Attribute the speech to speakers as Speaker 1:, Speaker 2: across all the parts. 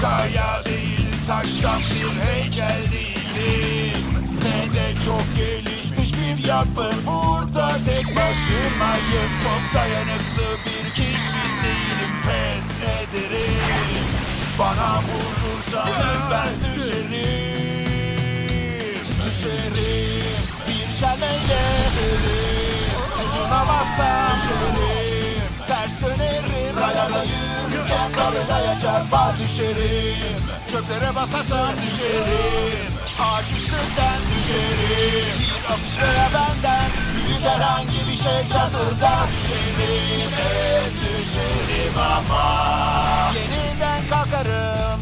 Speaker 1: Kaya değil taştan bir heykel değilim. Ne de çok gelişmiş bir yapı Burada tek başımayım. Çok dayanıklı bir kişi değilim yürürken Tabelaya çarpar düşerim Çöplere basarsam düşerim. Ağaç üstünden düşerim. Veya benden Büyük herhangi bir şey çarpında düşerim. Evet düşerim ama Yeniden kalkarım.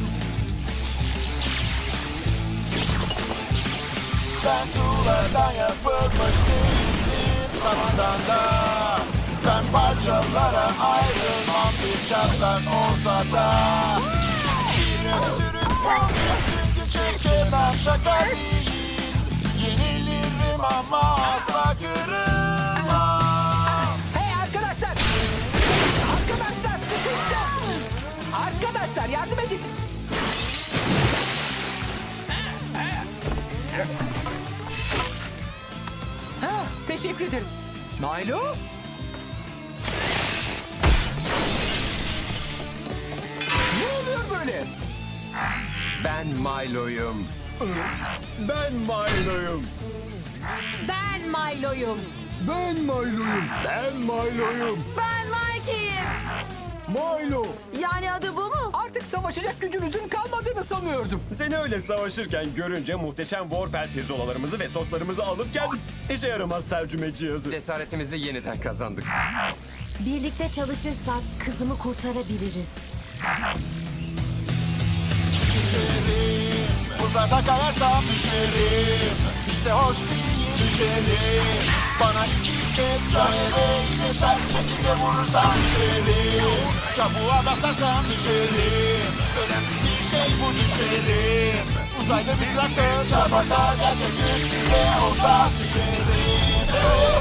Speaker 1: Ben tuğladan yapılmış değilim. Samandan da Ben parçalara ayrılmam Çatlan olsa da Bir öksürük Çünkü çekemem şaka değil Yenilirim ama asla kırılmam
Speaker 2: Hey arkadaşlar! Arkadaşlar sıkıştım! Arkadaşlar yardım edin! Ha, teşekkür ederim. Milo?
Speaker 3: Ben Milo'yum.
Speaker 4: Ben Milo'yum.
Speaker 5: Ben Milo'yum.
Speaker 4: Ben Milo'yum. Ben Milo'yum.
Speaker 5: Ben Mikey'im.
Speaker 4: Milo.
Speaker 5: Yani adı bu mu?
Speaker 2: Artık savaşacak gücünüzün kalmadığını sanıyordum.
Speaker 4: Seni öyle savaşırken görünce muhteşem Warped pirzolalarımızı ve soslarımızı alıp geldik. İşe yaramaz tercüme cihazı.
Speaker 3: Cesaretimizi yeniden kazandık.
Speaker 6: Birlikte çalışırsak kızımı kurtarabiliriz.
Speaker 1: Uzakta kayarsam düşerim. İşte hoş değil düşerim. Bana iki kez İşte sen şekilde vurursam düşerim. Kabuğa basarsam düşerim. Önemsiz bir şey bu düşerim. Uzaylı bir traktör çarparsa gerçek üstünde olsa düşerim